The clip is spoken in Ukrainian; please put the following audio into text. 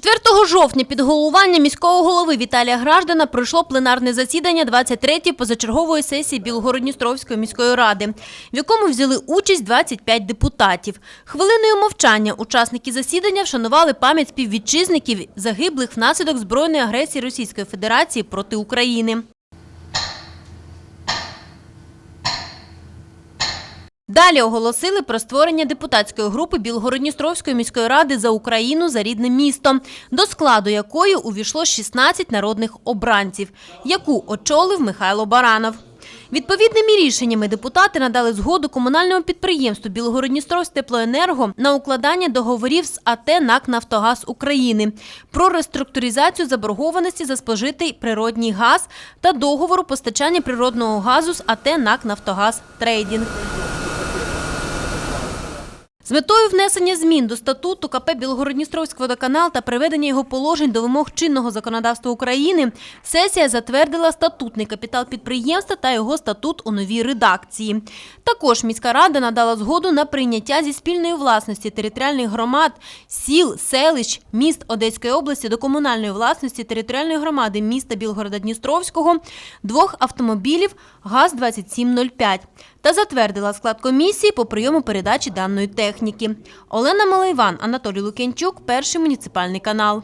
4 жовтня під головування міського голови Віталія Граждана пройшло пленарне засідання 23-ї позачергової сесії Білгородністровської міської ради, в якому взяли участь 25 депутатів. Хвилиною мовчання учасники засідання вшанували пам'ять співвітчизників загиблих внаслідок збройної агресії Російської Федерації проти України. Далі оголосили про створення депутатської групи Білгородністровської міської ради за Україну за рідне місто, до складу якої увійшло 16 народних обранців, яку очолив Михайло Баранов. Відповідними рішеннями депутати надали згоду комунальному підприємству Білгородністровськ теплоенерго на укладання договорів з АТ НАК Нафтогаз України про реструктуризацію заборгованості за спожитий природній газ та договору постачання природного газу з АТ НАК Нафтогаз Трейдінг. З метою внесення змін до статуту КП Білгородністровський водоканал та приведення його положень до вимог чинного законодавства України, сесія затвердила статутний капітал підприємства та його статут у новій редакції. Також міська рада надала згоду на прийняття зі спільної власності територіальних громад, сіл, селищ, міст Одеської області до комунальної власності територіальної громади міста Білгорода-Дністровського двох автомобілів ГАЗ-2705 та затвердила склад комісії по прийому передачі даної техніки. Олена Малайван, Анатолій Лук'янчук, перший муніципальний канал.